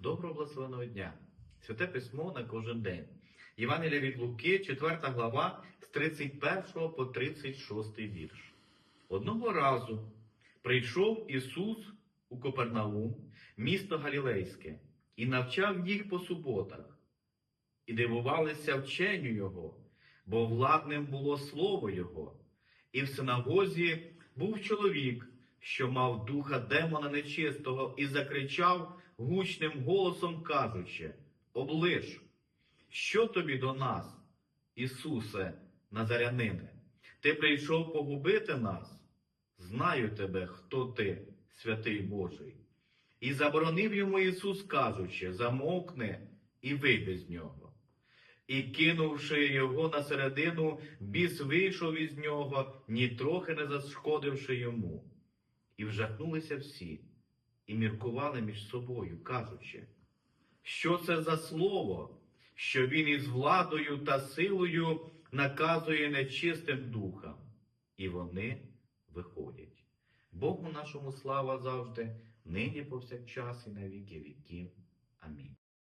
Доброго благословеного дня! Святе письмо на кожен день. Євангелія від Луки, 4 глава, з 31 по 36 вірш. Одного разу прийшов Ісус у Копернаум, місто Галілейське, і навчав їх по суботах, і дивувалися вченню Його, бо владним було слово Його. І в синагозі був чоловік, що мав духа демона нечистого, і закричав гучним голосом, кажучи: Оближ, що тобі до нас, Ісусе Назарянине? Ти прийшов погубити нас? Знаю тебе, хто ти, святий Божий. І заборонив йому Ісус, кажучи, замовкни і вийди з нього. І кинувши його на середину, біс вийшов із нього, нітрохи не зашкодивши йому. І вжахнулися всі, і міркували між собою, кажучи, що це за слово, що він із владою та силою наказує нечистим духам, і вони виходять. Богу нашому слава завжди, нині повсякчас і на віки віків. Амінь.